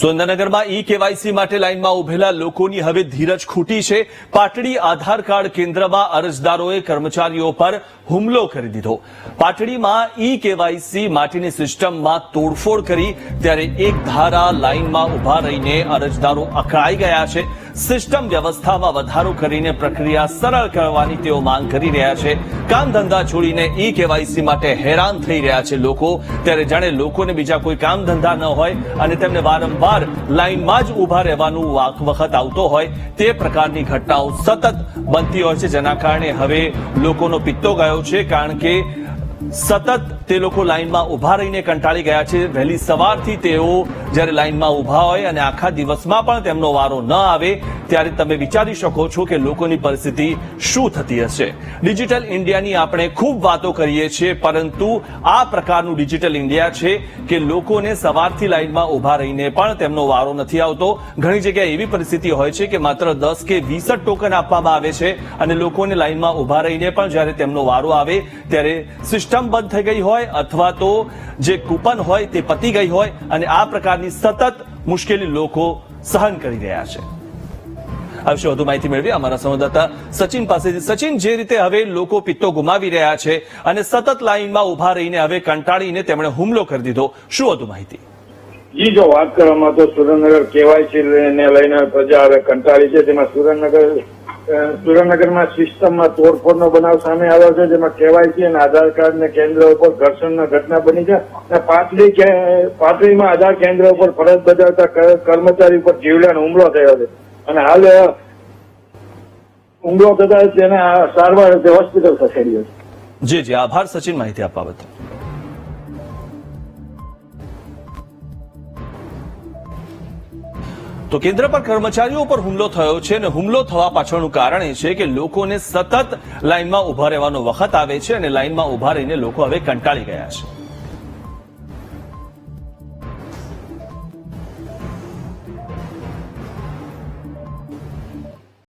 સુરેન્દ્રનગરમાં e KYC માટે લાઇનમાં ઉભેલા લોકોની હવે ધીરજ ખૂટી છે. પાટડી આધાર કાર્ડ કેન્દ્રમાં અરજદારોએ કર્મચારીઓ પર હુમલો કરી દીધો. પાટડીમાં ઈ કેવાયસી માટેની સિસ્ટમમાં તોડફોડ કરી, ત્યારે એક ધારા લાઇનમાં ઊભા રહીને અરજદારો અકળાઈ ગયા છે. સિસ્ટમ વ્યવસ્થામાં વધારો કરીને પ્રક્રિયા સરળ કરવાની તેઓ માંગ કરી રહ્યા છે. કામ ધંધા છોડીને ઈ કેવાયસી માટે હેરાન થઈ રહ્યા છે લોકો. ત્યારે જાણે લોકોને બીજા કોઈ કામ ધંધા ન હોય અને તેમને વારંવાર લાઇનમાં જ ઊભા રહેવાનું વાક વખત આવતો હોય તે પ્રકારની ઘટનાઓ સતત બનતી હોય છે. જેના કારણે હવે લોકોનો પિત્તો ગયો છે. કારણ કે સતત તે લોકો લાઇનમાં ઊભા રહીને કંટાળી ગયા છે. વહેલી સવારથી તેઓ જ્યારે લાઇનમાં ઊભા હોય અને આખા દિવસમાં પણ તેમનો વારો ન આવે ત્યારે તમે વિચારી શકો છો કે લોકોની પરિસ્થિતિ શું થતી હશે. ડિજિટલ ઇન્ડિયાની આપણે ખૂબ વાતો કરીએ છીએ, પરંતુ આ પ્રકારનું ડિજિટલ ઇન્ડિયા છે કે લોકોને સવારથી લાઇનમાં ઊભા રહીને પણ તેમનો વારો નથી આવતો. ઘણી જગ્યાએ એવી પરિસ્થિતિ હોય છે કે માત્ર દસ કે વીસ જ ટોકન આપવામાં આવે છે અને લોકોને લાઇનમાં ઊભા રહીને પણ જ્યારે તેમનો વારો આવે ત્યારે સિસ્ટમ બંધ થઈ ગઈ હોય અથવા તો જે કૂપન હોય તે પતી ગઈ હોય અને આ પ્રકારની સતત મુશ્કેલી લોકો સહન કરી રહ્યા છે. આ વિશે વધુ માહિતી મેળવી અમારા સંવાદદાતા સચિન પાસેથી. સચિન, જે રીતે હવે લોકો પિત્તો ગુમાવી રહ્યા છે અને સતત લાઇનમાં ઊભા રહીને હવે કંટાળીને તેમણે હુમલો કરી દીધો, શું વધુ માહિતી? જી જો વાત કરવામાં તો સુરેન્દ્રનગર કેવાયસી ને લઈને પ્રજા હવે કંટાળી છે. તેમાં સુરેન્દ્રનગર સુરેન્દ્રનગરમાં સિસ્ટમમાં તોડફોડનો બનાવ સામે આવ્યો છે, જેમાં કેવાયસી અને આધાર કાર્ડ ને કેન્દ્ર ઉપર ઘર્ષણના ઘટના બની છે. અને પાટલી પાટડીમાં આધાર કેન્દ્ર ઉપર ફરજ બજાવતા કર્મચારી ઉપર જીવલેણ હુમલો થયો છે. અને હાલ હુમલો થતા તેને સારવાર હોસ્પિટલ ખસેડ્યો છે જી જી, આભાર, સચિન માહિતી આપવા બદલ. તો કેન્દ્ર પર કર્મચારીઓ પર હુમલો થયો છે અને હુમલો થવા પાછળનું કારણ એ છે કે લોકોને સતત લાઇનમાં ઊભા રહેવાનો વખત આવે છે અને લાઇનમાં ઊભા રહીને લોકો હવે કંટાળી ગયા છે.